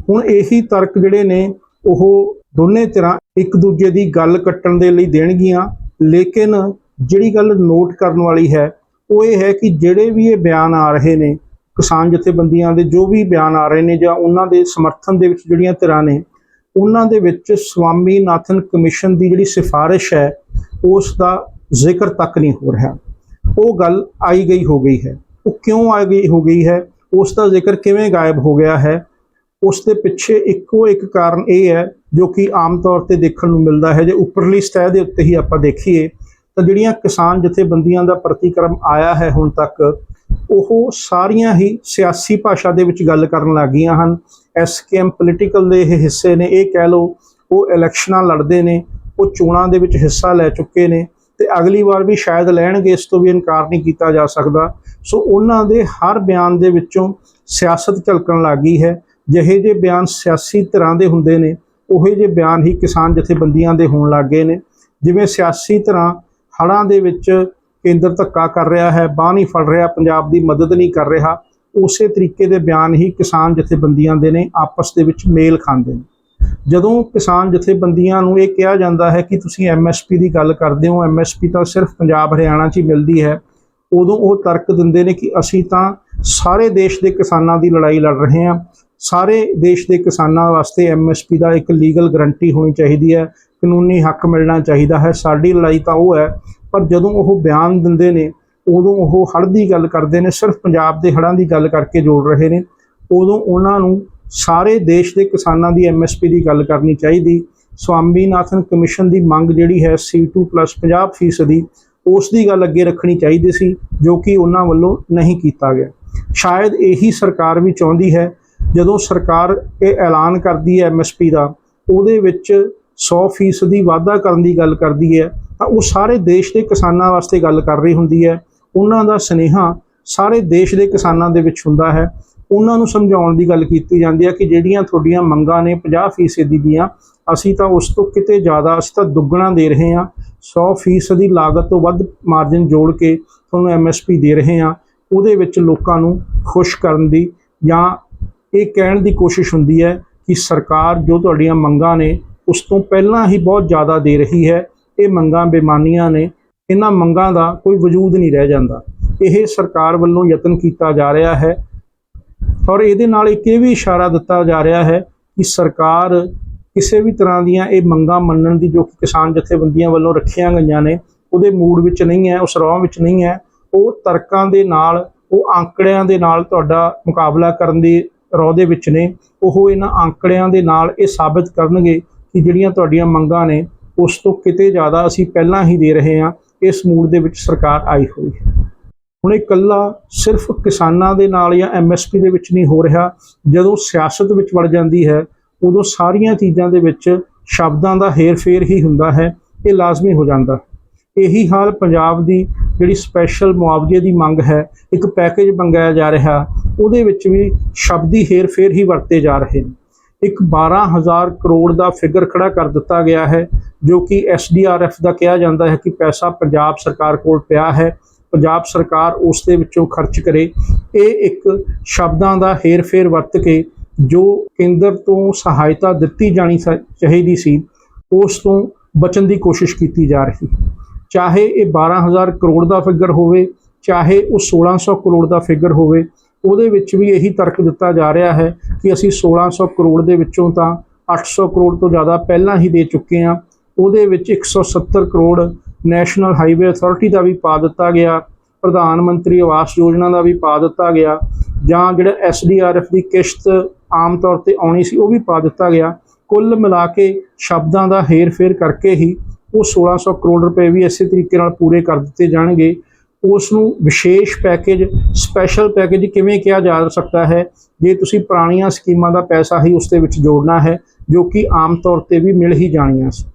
ਹੁਣ ਇਹੀ ਤਰਕ ਜਿਹੜੇ ਨੇ, ਉਹ ਦੋਨੇ ਤਰ੍ਹਾਂ ਇੱਕ ਦੂਜੇ ਦੀ ਗੱਲ ਕੱਟਣ ਦੇ ਲਈ ਦੇਣਗੀਆਂ। ਲੇਕਿਨ ਜਿਹੜੀ ਗੱਲ ਨੋਟ ਕਰਨ ਵਾਲੀ ਹੈ, ਉਹ ਇਹ ਹੈ ਕਿ ਜਿਹੜੇ ਵੀ ਇਹ ਬਿਆਨ ਆ ਰਹੇ ਨੇ, ਕਿਸਾਨ ਜਥੇਬੰਦੀਆਂ ਦੇ ਜੋ ਵੀ ਬਿਆਨ ਆ ਰਹੇ ਨੇ ਜਾਂ ਉਹਨਾਂ ਦੇ ਸਮਰਥਨ ਦੇ ਵਿੱਚ ਜਿਹੜੀਆਂ ਧਿਰਾਂ ਨੇ, ਉਹਨਾਂ ਦੇ ਵਿੱਚ ਸਵਾਮੀ ਨਾਥਨ ਕਮਿਸ਼ਨ ਦੀ ਜਿਹੜੀ ਸਿਫਾਰਿਸ਼ ਹੈ, ਉਸ ਦਾ ਜ਼ਿਕਰ ਤੱਕ ਨਹੀਂ ਹੋ ਰਿਹਾ। ਉਹ ਗੱਲ ਆਈ ਗਈ ਹੋ ਗਈ ਹੈ। ਉਹ ਕਿਉਂ ਆ ਗਈ ਹੋ ਗਈ ਹੈ? ਉਸ ਦਾ ਜ਼ਿਕਰ ਕਿਵੇਂ ਗਾਇਬ ਹੋ ਗਿਆ ਹੈ? ਉਸ ਦੇ ਪਿੱਛੇ ਇੱਕੋ ਇੱਕ ਕਾਰਨ ਇਹ ਹੈ, ਜੋ ਕਿ ਆਮ ਤੌਰ ਤੇ ਦੇਖਣ ਨੂੰ ਮਿਲਦਾ ਹੈ, ਜੇ ਉੱਪਰਲੀ ਸਤਹ ਦੇ ਉੱਤੇ ਹੀ ਆਪਾਂ ਦੇਖੀਏ, ਤਾਂ ਜਿਹੜੀਆਂ ਕਿਸਾਨ ਜਥੇਬੰਦੀਆਂ ਦਾ ਪ੍ਰਤੀਕਰਮ ਆਇਆ ਹੈ ਹੁਣ ਤੱਕ, ਉਹ ਸਾਰੀਆਂ ਹੀ ਸਿਆਸੀ ਭਾਸ਼ਾ ਦੇ ਵਿੱਚ ਗੱਲ ਕਰਨ ਲੱਗੀਆਂ ਹਨ। ਐਸਕੇਐਮ ਪੋਲੀਟੀਕਲ ਦੇ ਇਹ ਹਿੱਸੇ ਨੇ, ਇਹ ਕਹਿ ਲਓ, ਉਹ ਇਲੈਕਸ਼ਨਾਂ ਲੜਦੇ ਨੇ, ਉਹ ਚੋਣਾਂ ਦੇ ਵਿੱਚ ਹਿੱਸਾ ਲੈ ਚੁੱਕੇ ਨੇ, ਤੇ ਅਗਲੀ ਵਾਰ ਵੀ ਸ਼ਾਇਦ ਲੈਣਗੇ, ਇਸ ਤੋਂ ਵੀ ਇਨਕਾਰ ਨਹੀਂ ਕੀਤਾ ਜਾ ਸਕਦਾ। ਸੋ ਉਹਨਾਂ ਦੇ ਹਰ ਬਿਆਨ ਦੇ ਵਿੱਚੋਂ ਸਿਆਸਤ ਝਲਕਣ ਲੱਗੀ ਹੈ। ਜਿਹੇ ਜੇ ਬਿਆਨ ਸਿਆਸੀ ਤਰ੍ਹਾਂ ਦੇ ਹੁੰਦੇ ਨੇ, ਉਹੇ ਜੇ ਬਿਆਨ ਹੀ ਕਿਸਾਨ ਜਥੇਬੰਦੀਆਂ ਦੇ ਹੋਣ ਲੱਗ ਗਏ ਨੇ। ਜਿਵੇਂ ਸਿਆਸੀ ਤਰ੍ਹਾਂ ਹੜ੍ਹਾਂ ਦੇ ਵਿੱਚ ਕੇਂਦਰ ਧੱਕਾ ਕਰ ਰਿਹਾ ਹੈ, ਬਾਹ ਨਹੀਂ ਫੜ ਰਿਹਾ, ਪੰਜਾਬ ਦੀ ਮਦਦ ਨਹੀਂ ਕਰ ਰਿਹਾ, ਉਸੇ ਤਰੀਕੇ ਦੇ ਬਿਆਨ ਹੀ ਕਿਸਾਨ ਜਥੇਬੰਦੀਆਂ ਦੇ ਨੇ, ਆਪਸ ਦੇ ਵਿੱਚ ਮੇਲ ਖਾਂਦੇ ਨੇ। ਜਦੋਂ ਕਿਸਾਨ ਜਥੇਬੰਦੀਆਂ ਨੂੰ ਇਹ ਕਿਹਾ ਜਾਂਦਾ ਹੈ ਕਿ ਤੁਸੀਂ ਐਮਐਸਪੀ ਦੀ ਗੱਲ ਕਰਦੇ ਹੋ ਐਮਐਸਪੀ ਤਾਂ ਸਿਰਫ ਪੰਜਾਬ ਹਰਿਆਣਾ 'ਚ ਹੀ ਮਿਲਦੀ ਹੈ, ਉਦੋਂ ਉਹ ਤਰਕ ਦਿੰਦੇ ਨੇ ਕਿ ਅਸੀਂ ਤਾਂ ਸਾਰੇ ਦੇਸ਼ ਦੇ ਕਿਸਾਨਾਂ ਦੀ ਲੜਾਈ ਲੜ ਰਹੇ ਹਾਂ ਸਾਰੇ ਦੇਸ਼ ਦੇ ਕਿਸਾਨਾਂ ਵਾਸਤੇ ਐਮਐਸਪੀ ਦਾ ਇੱਕ ਲੀਗਲ ਗਰੰਟੀ ਹੋਣੀ ਚਾਹੀਦੀ ਹੈ, ਕਾਨੂੰਨੀ ਹੱਕ ਮਿਲਣਾ ਚਾਹੀਦਾ ਹੈ। ਸਾਡੀ ਲੜਾਈ ਤਾਂ ਉਹ ਹੈ, ਪਰ ਜਦੋਂ ਉਹ ਬਿਆਨ ਦਿੰਦੇ ਨੇ, ਉਦੋਂ ਉਹ ਹੜ੍ਹ ਦੀ ਗੱਲ ਕਰਦੇ ਨੇ, ਸਿਰਫ ਪੰਜਾਬ ਦੇ ਹੜ੍ਹਾਂ ਦੀ ਗੱਲ ਕਰਕੇ ਜੋੜ ਰਹੇ ਨੇ। ਉਦੋਂ ਉਹਨਾਂ ਨੂੰ ਸਾਰੇ ਦੇਸ਼ ਦੇ ਕਿਸਾਨਾਂ ਦੀ ਐਮਐਸਪੀ ਦੀ ਗੱਲ ਕਰਨੀ ਚਾਹੀਦੀ। ਸਵਾਮੀਨਾਥਨ ਕਮਿਸ਼ਨ ਦੀ ਮੰਗ ਜਿਹੜੀ ਹੈ C2 50% ਦੀ ਉਸ ਦੀ ਗੱਲ ਅੱਗੇ ਰੱਖਣੀ ਚਾਹੀਦੀ ਸੀ, ਜੋ ਕਿ ਉਹਨਾਂ ਵੱਲੋਂ ਨਹੀਂ ਕੀਤਾ ਗਿਆ। ਸ਼ਾਇਦ ਇਹੀ ਸਰਕਾਰ ਵੀ ਚਾਹੁੰਦੀ ਹੈ ਜਦੋਂ ਸਰਕਾਰ ਇਹ ਐਲਾਨ ਕਰਦੀ ਹੈ ਐਮਐਸਪੀ ਦਾ, ਉਹਦੇ ਵਿੱਚ 100% ਦੀ ਵਾਧਾ ਕਰਨ ਦੀ ਗੱਲ ਕਰਦੀ ਹੈ, ਤਾਂ ਉਹ ਸਾਰੇ ਦੇਸ਼ ਦੇ ਕਿਸਾਨਾਂ ਵਾਸਤੇ ਗੱਲ ਕਰ ਰਹੀ ਹੁੰਦੀ ਹੈ। ਉਹਨਾਂ ਦਾ ਸਨੇਹਾ ਸਾਰੇ ਦੇਸ਼ ਦੇ ਕਿਸਾਨਾਂ ਦੇ ਵਿੱਚ ਹੁੰਦਾ ਹੈ। ਉਹਨਾਂ ਨੂੰ ਸਮਝਾਉਣ ਦੀ ਗੱਲ ਕੀਤੀ ਜਾਂਦੀ ਹੈ ਕਿ ਜਿਹੜੀਆਂ ਤੁਹਾਡੀਆਂ ਮੰਗਾਂ ਨੇ 50% ਦੀਆਂ, ਅਸੀਂ ਤਾਂ ਉਸ ਤੋਂ ਕਿਤੇ ਜ਼ਿਆਦਾ, ਅਸੀਂ ਤਾਂ ਦੁੱਗਣਾ ਦੇ ਰਹੇ ਹਾਂ। 100% ਦੀ ਲਾਗਤ ਤੋਂ ਵੱਧ ਮਾਰਜਨ ਜੋੜ ਕੇ ਤੁਹਾਨੂੰ ਐਮਐਸਪੀ ਦੇ ਰਹੇ ਹਾਂ। ਉਹਦੇ ਵਿੱਚ ਲੋਕਾਂ ਨੂੰ ਖੁਸ਼ ਕਰਨ ਦੀ ਜਾਂ ਇਹ ਕਹਿਣ ਦੀ ਕੋਸ਼ਿਸ਼ ਹੁੰਦੀ ਹੈ ਕਿ ਸਰਕਾਰ ਜੋ ਤੁਹਾਡੀਆਂ ਮੰਗਾਂ ਨੇ, ਉਸ ਤੋਂ ਪਹਿਲਾਂ ਹੀ ਬਹੁਤ ਜ਼ਿਆਦਾ ਦੇ ਰਹੀ ਹੈ। ਇਹ ਮੰਗਾਂ ਬੇਮਾਨੀਆਂ ਨੇ। ਇਹਨਾਂ ਮੰਗਾਂ ਦਾ ਕੋਈ ਵਜੂਦ ਨਹੀਂ ਰਹਿ ਜਾਂਦਾ। ਇਹ ਸਰਕਾਰ ਵੱਲੋਂ ਯਤਨ ਕੀਤਾ ਜਾ ਰਿਹਾ ਹੈ ਔਰ ਇਹਦੇ ਨਾਲ ਇੱਕ ਇਹ ਵੀ ਇਸ਼ਾਰਾ ਦਿੱਤਾ ਜਾ ਰਿਹਾ ਹੈ ਕਿ ਸਰਕਾਰ ਕਿਸੇ ਵੀ ਤਰ੍ਹਾਂ ਦੀਆਂ ਇਹ ਮੰਗਾਂ ਮੰਨਣ ਦੀ ਜੋ ਕਿ ਕਿਸਾਨ ਜਥੇਬੰਦੀਆਂ ਵੱਲੋਂ ਰੱਖੀਆਂ ਗਈਆਂ ਨੇ, ਉਹਦੇ ਮੂਡ ਵਿੱਚ ਨਹੀਂ ਹੈ, ਉਸ ਰੌਂ ਵਿੱਚ ਨਹੀਂ ਹੈ। ਉਹ ਤਰਕਾਂ ਦੇ ਨਾਲ, ਉਹ ਆંકੜਿਆਂ ਦੇ ਨਾਲ ਤੁਹਾਡਾ ਮੁਕਾਬਲਾ ਕਰਨ ਦੀ ਰੌ ਦੇ ਵਿੱਚ ਨੇ, ਉਹ ਇਹਨਾਂ ਅੰਕੜਿਆਂ ਦੇ ਨਾਲ ਇਹ ਸਾਬਤ ਕਰਨਗੇ ਕਿ ਜਿਹੜੀਆਂ ਤੁਹਾਡੀਆਂ ਮੰਗਾਂ ਨੇ, ਉਸ ਤੋਂ ਕਿਤੇ ਜ਼ਿਆਦਾ ਅਸੀਂ ਪਹਿਲਾਂ ਹੀ ਦੇ ਰਹੇ ਹਾਂ, ਇਸ ਮੂਡ ਦੇ ਵਿੱਚ ਸਰਕਾਰ ਆਈ ਹੋਈ ਹੈ। ਹੁਣ ਇਹ ਇਕੱਲਾ ਸਿਰਫ ਕਿਸਾਨਾਂ ਦੇ ਨਾਲ ਜਾਂ ਐਮਐਸਪੀ ਦੇ ਵਿੱਚ ਨਹੀਂ ਹੋ ਰਿਹਾ, ਜਦੋਂ ਸਿਆਸਤ ਵਿੱਚ ਵੜ ਜਾਂਦੀ ਹੈ, ਉਦੋਂ ਸਾਰੀਆਂ ਚੀਜ਼ਾਂ ਦੇ ਵਿੱਚ ਸ਼ਬਦਾਂ ਦਾ ਹੇਰ-ਫੇਰ ਹੀ ਹੁੰਦਾ ਹੈ, ਇਹ ਲਾਜ਼ਮੀ ਹੋ ਜਾਂਦਾ ਇਹੀ ਹਾਲ ਪੰਜਾਬ ਦੀ ਜਿਹੜੀ ਸਪੈਸ਼ਲ ਮੁਆਵਜ਼ੇ ਦੀ ਮੰਗ ਹੈ, ਇੱਕ ਪੈਕੇਜ ਮੰਗਾਇਆ ਜਾ ਰਿਹਾ, ਉਹਦੇ ਵਿੱਚ ਵੀ ਸ਼ਬਦੀ ਹੇਰ-ਫੇਰ ਹੀ ਵਰਤੇ ਜਾ ਰਹੇ ਨੇ। ਇੱਕ 12000 ਕਰੋੜ ਦਾ ਫਿਗਰ ਖੜਾ ਕਰ ਦਿੱਤਾ ਗਿਆ ਹੈ, ਜੋ ਕਿ ਐਸਡੀਆਰਐਫ ਦਾ ਕਿਹਾ ਜਾਂਦਾ ਹੈ ਕਿ ਪੈਸਾ ਪੰਜਾਬ ਸਰਕਾਰ ਕੋਲ ਪਿਆ ਹੈ। ਪੰਜਾਬ ਸਰਕਾਰ ਉਸ ਦੇ ਵਿੱਚੋਂ ਖਰਚ ਕਰੇ। ਇਹ ਇੱਕ ਸ਼ਬਦਾਂ ਦਾ ਹੇਰ-ਫੇਰ ਵਰਤ ਕੇ ਜੋ ਕੇਂਦਰ ਤੋਂ ਸਹਾਇਤਾ ਦਿੱਤੀ ਜਾਣੀ ਚਾਹੀਦੀ ਸੀ, ਉਸ ਤੋਂ ਬਚਣ ਦੀ ਕੋਸ਼ਿਸ਼ ਕੀਤੀ ਜਾ ਰਹੀ ਚਾਹੇ ਇਹ 12000 ਕਰੋੜ ਦਾ ਫਿਗਰ ਹੋਵੇ, ਚਾਹੇ ਉਹ 1600 ਕਰੋੜ ਦਾ ਫਿਗਰ ਹੋਵੇ, ਉਹਦੇ ਵਿੱਚ ਵੀ ਇਹੀ ਤਰਕ ਦਿੱਤਾ ਜਾ ਰਿਹਾ ਹੈ ਕਿ ਅਸੀਂ 1600 ਕਰੋੜ ਦੇ ਵਿੱਚੋਂ ਤਾਂ 800 ਕਰੋੜ ਤੋਂ ਜ਼ਿਆਦਾ ਪਹਿਲਾਂ ਹੀ ਦੇ ਚੁੱਕੇ ਹਾਂ। ਉਹਦੇ ਵਿੱਚ 170 ਕਰੋੜ ਨੈਸ਼ਨਲ ਹਾਈਵੇ ਅਥਾਰਟੀ ਦਾ ਵੀ ਪਾ ਦਿੱਤਾ ਗਿਆ, ਪ੍ਰਧਾਨ ਮੰਤਰੀ ਆਵਾਸ ਯੋਜਨਾ ਦਾ ਵੀ ਪਾ ਦਿੱਤਾ ਗਿਆ, ਜਾਂ ਜਿਹੜਾ ਐਸਡੀਆਰਐਫ ਦੀ ਕਿਸ਼ਤ ਆਮ ਤੌਰ ਤੇ ਆਉਣੀ ਸੀ ਉਹ ਵੀ ਪਾ ਦਿੱਤਾ ਗਿਆ। ਕੁੱਲ ਮਿਲਾ ਕੇ ਸ਼ਬਦਾਂ ਦਾ ਹੇਰ-ਫੇਰ ਕਰਕੇ ਹੀ ਉਹ 1600 ਕਰੋੜ ਰੁਪਏ ਵੀ ਇਸੇ ਤਰੀਕੇ ਨਾਲ ਪੂਰੇ ਕਰ ਦਿੱਤੇ ਜਾਣਗੇ। ਉਸ ਨੂੰ ਵਿਸ਼ੇਸ਼ ਪੈਕੇਜ ਸਪੈਸ਼ਲ ਪੈਕੇਜ ਕਿਵੇਂ ਕਿਹਾ ਜਾ ਸਕਦਾ ਹੈ? ਜੇ ਤੁਸੀਂ ਪੁਰਾਣੀਆਂ ਸਕੀਮਾਂ ਦਾ ਪੈਸਾ ਹੀ ਉਸ ਦੇ ਵਿੱਚ ਜੋੜਨਾ ਹੈ, ਜੋ ਕਿ ਆਮ ਤੌਰ ਤੇ ਵੀ ਮਿਲ ਹੀ ਜਾਣੀਆਂ ਸੀ।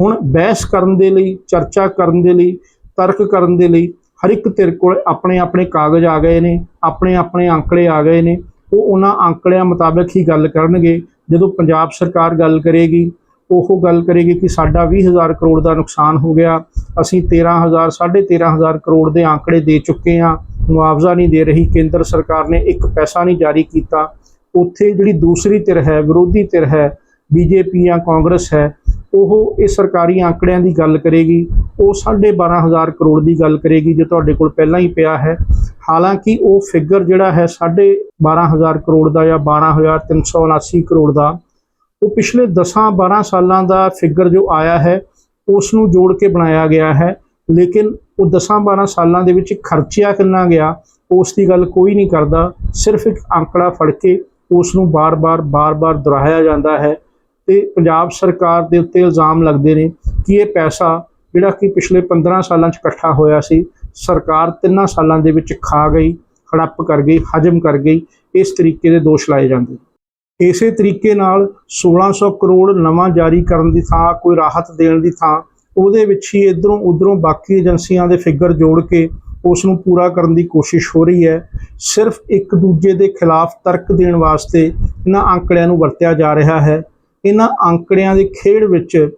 ਹੁਣ ਬਹਿਸ ਕਰਨ ਦੇ ਲਈ, ਚਰਚਾ ਕਰਨ ਦੇ ਲਈ, ਤਰਕ ਕਰਨ ਦੇ ਲਈ ਹਰ ਇੱਕ ਤੇਰੇ ਕੋਲ ਆਪਣੇ ਆਪਣੇ ਕਾਗਜ਼ ਆ ਗਏ ਨੇ ਆਪਣੇ ਆਪਣੇ ਅੰਕੜੇ ਆ ਗਏ ਨੇ। ਉਹ ਉਹਨਾਂ ਅੰਕੜਿਆਂ ਮੁਤਾਬਕ ਹੀ ਗੱਲ ਕਰਨਗੇ। ਜਦੋਂ ਪੰਜਾਬ ਸਰਕਾਰ ਗੱਲ ਕਰੇਗੀ ਉਹ ਗੱਲ ਕਰੇਗੀ ਕਿ ਸਾਡਾ 20000 ਕਰੋੜ ਦਾ ਨੁਕਸਾਨ ਹੋ ਗਿਆ। ਅਸੀਂ 13000 13500 ਕਰੋੜ ਦੇ ਅੰਕੜੇ ਦੇ ਚੁੱਕੇ ਹਾਂ। ਮੁਆਵਜ਼ਾ ਨਹੀਂ ਦੇ ਰਹੀ। ਕੇਂਦਰ ਸਰਕਾਰ ਨੇ ਇੱਕ ਪੈਸਾ ਨਹੀਂ ਜਾਰੀ ਕੀਤਾ। ਉੱਥੇ ਜਿਹੜੀ ਦੂਸਰੀ ਧਿਰ ਹੈ, ਵਿਰੋਧੀ ਧਿਰ ਹੈ, ਬੀਜੇਪੀ ਜਾਂ ਕਾਂਗਰਸ ਹੈ, ਉਹ ਇਹ ਸਰਕਾਰੀ ਅੰਕੜਿਆਂ ਦੀ ਗੱਲ ਕਰੇਗੀ। ਉਹ 12500 ਕਰੋੜ ਦੀ ਗੱਲ ਕਰੇਗੀ, ਜੋ ਤੁਹਾਡੇ ਕੋਲ ਪਹਿਲਾਂ ਹੀ ਪਿਆ ਹੈ। ਹਾਲਾਂਕਿ ਉਹ ਫਿਗਰ ਜਿਹੜਾ ਹੈ 12500 ਕਰੋੜ ਦਾ ਜਾਂ 12379 ਕਰੋੜ ਦਾ ਉਹ ਪਿਛਲੇ 10-12 ਸਾਲਾਂ ਦਾ ਫਿਗਰ ਜੋ ਆਇਆ ਹੈ ਉਸ ਨੂੰ ਜੋੜ ਕੇ ਬਣਾਇਆ ਗਿਆ ਹੈ। ਲੇਕਿਨ ਉਹ 10-12 ਸਾਲਾਂ ਦੇ ਵਿੱਚ ਖਰਚਿਆ ਕਿੰਨਾ ਗਿਆ, ਉਸ ਦੀ ਗੱਲ ਕੋਈ ਨਹੀਂ ਕਰਦਾ। ਸਿਰਫ ਇੱਕ ਅੰਕੜਾ ਫੜ ਕੇ ਉਸ ਨੂੰ ਬਾਰ-ਬਾਰ ਬਾਰ-ਬਾਰ ਦੁਹਰਾਇਆ ਜਾਂਦਾ ਹੈ ਤੇ ਪੰਜਾਬ ਸਰਕਾਰ ਦੇ ਉੱਤੇ ਇਲਜ਼ਾਮ ਲੱਗਦੇ ਨੇ ਕਿ ਇਹ ਪੈਸਾ ਜਿਹੜਾ ਕਿ ਪਿਛਲੇ 15 ਸਾਲਾਂ 'ਚ ਇਕੱਠਾ ਹੋਇਆ ਸੀ, ਸਰਕਾਰ ਤਿੰਨਾਂ ਸਾਲਾਂ ਦੇ ਵਿੱਚ ਖਾ ਗਈ ਹੜੱਪ ਕਰ ਗਈ, ਹਜਮ ਕਰ ਗਈ, ਇਸ ਤਰੀਕੇ ਦੇ ਦੋਸ਼ ਲਾਏ ਜਾਂਦੇ ਇਸੇ ਤਰੀਕੇ ਨਾਲ 1600 ਕਰੋੜ ਨਵਾਂ ਜਾਰੀ ਕਰਨ ਦੀ ਥਾਂ, ਕੋਈ ਰਾਹਤ ਦੇਣ ਦੀ ਥਾਂ, ਉਹਦੇ ਵਿੱਚ ਹੀ ਇਧਰੋਂ ਉਧਰੋਂ ਬਾਕੀ ਏਜੰਸੀਆਂ ਦੇ ਫਿਗਰ ਜੋੜ ਕੇ ਉਸ ਨੂੰ ਪੂਰਾ ਕਰਨ ਦੀ ਕੋਸ਼ਿਸ਼ ਹੋ ਰਹੀ ਹੈ। ਸਿਰਫ ਇੱਕ ਦੂਜੇ ਦੇ ਖਿਲਾਫ ਤਰਕ ਦੇਣ ਵਾਸਤੇ ਇਹਨਾਂ ਅੰਕੜਿਆਂ ਨੂੰ ਵਰਤਿਆ ਜਾ ਰਿਹਾ ਹੈ। ਇਹਨਾਂ ਅੰਕੜਿਆਂ ਦੀ ਖੇਡ ਵਿੱਚ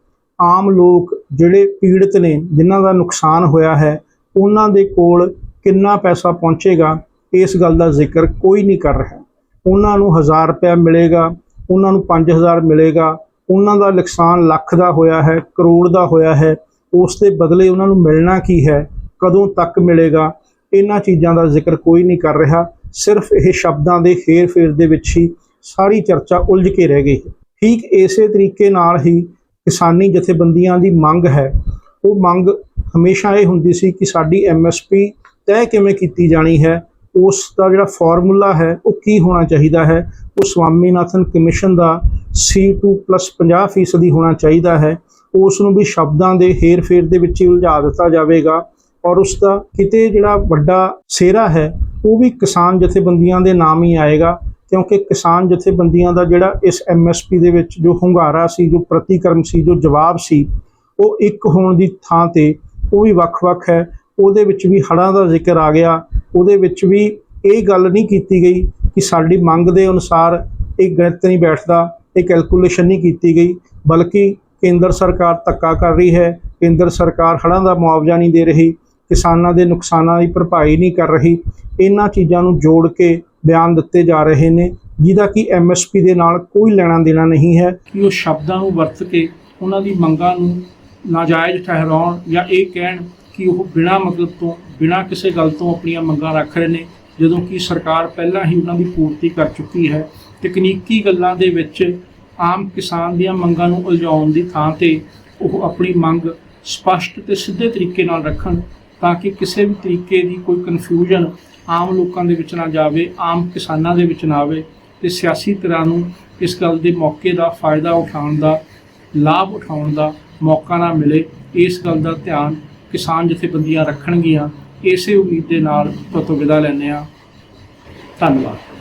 ਆਮ ਲੋਕ ਜਿਹੜੇ ਪੀੜਤ ਨੇ, ਜਿਨ੍ਹਾਂ ਦਾ ਨੁਕਸਾਨ ਹੋਇਆ ਹੈ, ਉਹਨਾਂ ਦੇ ਕੋਲ ਕਿੰਨਾ ਪੈਸਾ ਪਹੁੰਚੇਗਾ, ਇਸ ਗੱਲ ਦਾ ਜ਼ਿਕਰ ਕੋਈ ਨਹੀਂ ਕਰ ਰਿਹਾ। ਉਹਨਾਂ ਨੂੰ 1000 ਰੁਪਏ ਮਿਲੇਗਾ, ਉਹਨਾਂ ਨੂੰ 5000 ਮਿਲੇਗਾ, ਉਹਨਾਂ ਦਾ ਨੁਕਸਾਨ ਲੱਖ ਦਾ ਹੋਇਆ ਹੈ, ਕਰੋੜ ਦਾ ਹੋਇਆ ਹੈ, ਉਸ ਦੇ ਬਦਲੇ ਉਹਨਾਂ ਨੂੰ ਮਿਲਣਾ ਕੀ ਹੈ, ਕਦੋਂ ਤੱਕ ਮਿਲੇਗਾ, ਇਹਨਾਂ ਚੀਜ਼ਾਂ ਦਾ ਜ਼ਿਕਰ ਕੋਈ ਨਹੀਂ ਕਰ ਰਿਹਾ, ਸਿਰਫ ਇਹ ਸ਼ਬਦਾਂ ਦੇ ਹੇਰ-ਫੇਰ ਦੇ ਵਿੱਚ ਹੀ ਸਾਰੀ ਚਰਚਾ ਉਲਝ ਕੇ ਰਹਿ ਗਈ ਹੈ। ਠੀਕ ਇਸੇ ਤਰੀਕੇ ਨਾਲ ਹੀ ਕਿਸਾਨੀ ਜਥੇਬੰਦੀਆਂ ਦੀ ਮੰਗ ਹੈ। ਉਹ ਮੰਗ ਹਮੇਸ਼ਾ ਇਹ ਹੁੰਦੀ ਸੀ ਕਿ ਸਾਡੀ ਐਮਐਸਪੀ ਤੈਅ ਕਿਵੇਂ ਕੀਤੀ ਜਾਣੀ ਹੈ ਉਸ ਦਾ ਜਿਹੜਾ ਫਾਰਮੂਲਾ ਹੈ, ਉਹ ਕੀ ਹੋਣਾ ਚਾਹੀਦਾ ਹੈ? ਉਹ ਸਵਾਮੀਨਾਥਨ ਕਮਿਸ਼ਨ ਦਾ C2 50% ਦੀ ਹੋਣਾ ਚਾਹੀਦਾ ਹੈ। ਉਸ ਨੂੰ ਵੀ ਸ਼ਬਦਾਂ ਦੇ ਹੇਰ-ਫੇਰ ਦੇ ਵਿੱਚ ਹੀ ਉਲਝਾ ਦਿੱਤਾ ਜਾਵੇਗਾ ਔਰ ਉਸ ਦਾ ਕਿਤੇ ਜਿਹੜਾ ਵੱਡਾ ਸੇਰਾ ਹੈ, ਉਹ ਵੀ ਕਿਸਾਨ ਜਥੇਬੰਦੀਆਂ ਦੇ ਨਾਮ ਹੀ ਆਏਗਾ ਕਿਉਂਕਿ ਕਿਸਾਨ ਜਥੇਬੰਦੀਆਂ ਦਾ ਜਿਹੜਾ ਇਸ ਐਮਐਸਪੀ ਦੇ ਵਿੱਚ ਜੋ ਹੁੰਗਾਰਾ ਸੀ, ਜੋ ਪ੍ਰਤੀਕਰਮ ਸੀ, ਜੋ ਜਵਾਬ ਸੀ, ਉਹ ਇੱਕ ਹੋਣ ਦੀ ਥਾਂ ਤੇ ਉਹ ਵੀ ਵੱਖ-ਵੱਖ ਹੈ। ਉਹਦੇ ਵਿੱਚ ਵੀ ਹੜ੍ਹਾਂ ਦਾ ਜ਼ਿਕਰ ਆ ਗਿਆ। ਉਹਦੇ ਵਿੱਚ ਵੀ ਇਹ ਗੱਲ ਨਹੀਂ ਕੀਤੀ ਗਈ ਕਿ ਸਾਡੀ ਮੰਗ ਦੇ ਅਨੁਸਾਰ ਇਹ ਗਣਿਤ ਨਹੀਂ ਬੈਠਦਾ, ਇਹ ਕੈਲਕੂਲੇਸ਼ਨ ਨਹੀਂ ਕੀਤੀ ਗਈ, ਬਲਕਿ ਕੇਂਦਰ ਸਰਕਾਰ ਧੱਕਾ ਕਰ ਰਹੀ ਹੈ, ਕੇਂਦਰ ਸਰਕਾਰ ਹੜ੍ਹਾਂ ਦਾ ਮੁਆਵਜ਼ਾ ਨਹੀਂ ਦੇ ਰਹੀ, ਕਿਸਾਨਾਂ ਦੇ ਨੁਕਸਾਨਾਂ ਦੀ ਭਰਪਾਈ ਨਹੀਂ ਕਰ ਰਹੀ, ਇਹਨਾਂ ਚੀਜ਼ਾਂ ਨੂੰ ਜੋੜ ਕੇ ਬਿਆਨ ਦਿੱਤੇ ਜਾ ਰਹੇ ਨੇ, ਜਿਹਦਾ ਕਿ ਐਮਐਸਪੀ ਦੇ ਨਾਲ ਕੋਈ ਲੈਣਾ ਦੇਣਾ ਨਹੀਂ ਹੈ। ਕਿ ਉਹ ਸ਼ਬਦਾਂ ਨੂੰ ਵਰਤ ਕੇ ਉਹਨਾਂ ਦੀ ਮੰਗਾਂ ਨੂੰ ਨਾਜਾਇਜ਼ ਠਹਿਰਾਉਣ ਜਾਂ ਇਹ ਕਹਿਣ ਕਿ ਉਹ ਬਿਨਾਂ ਮਤਲਬ ਤੋਂ ਬਿਨਾਂ ਕਿਸੇ ਗੱਲ ਤੋਂ ਆਪਣੀਆਂ ਮੰਗਾਂ ਰੱਖ ਰਹੇ ਨੇ, ਜਦੋਂ ਕਿ ਸਰਕਾਰ ਪਹਿਲਾਂ ਹੀ ਉਹਨਾਂ ਦੀ ਪੂਰਤੀ ਕਰ ਚੁੱਕੀ ਹੈ। ਤਕਨੀਕੀ ਗੱਲਾਂ ਦੇ ਵਿੱਚ ਆਮ ਕਿਸਾਨ ਦੀਆਂ ਮੰਗਾਂ ਨੂੰ ਉਲਝਾਉਣ ਦੀ ਥਾਂ ਤੇ ਉਹ ਆਪਣੀ ਮੰਗ ਸਪਸ਼ਟ ਤੇ ਸਿੱਧੇ ਤਰੀਕੇ ਨਾਲ ਰੱਖਣ ਤਾਂ ਕਿ ਕਿਸੇ ਵੀ ਤਰੀਕੇ ਦੀ ਕੋਈ ਕਨਫਿਊਜ਼ਨ ਆਮ ਲੋਕਾਂ ਦੇ ਵਿੱਚ ਨਾ ਜਾਵੇ, ਆਮ ਕਿਸਾਨਾਂ ਦੇ ਵਿੱਚ ਨਾ ਆਵੇ ਤੇ ਸਿਆਸੀ ਤਰ੍ਹਾਂ ਨੂੰ ਇਸ ਗੱਲ ਦੇ ਮੌਕੇ ਦਾ ਫਾਇਦਾ ਉਠਾਉਣ ਦਾ, ਲਾਭ ਉਠਾਉਣ ਦਾ ਮੌਕਾ ਨਾ ਮਿਲੇ। ਇਸ ਗੱਲ ਦਾ ਧਿਆਨ ਕਿਸਾਨ ਜਥੇਬੰਦੀਆਂ ਰੱਖਣਗੀਆਂ। ਇਸੇ ਉਮੀਦ ਦੇ ਨਾਲ ਤੁਹਾਤੋਂ ਵਿਦਾ ਲੈਂਦੇ ਹਾਂ। ਧੰਨਵਾਦ।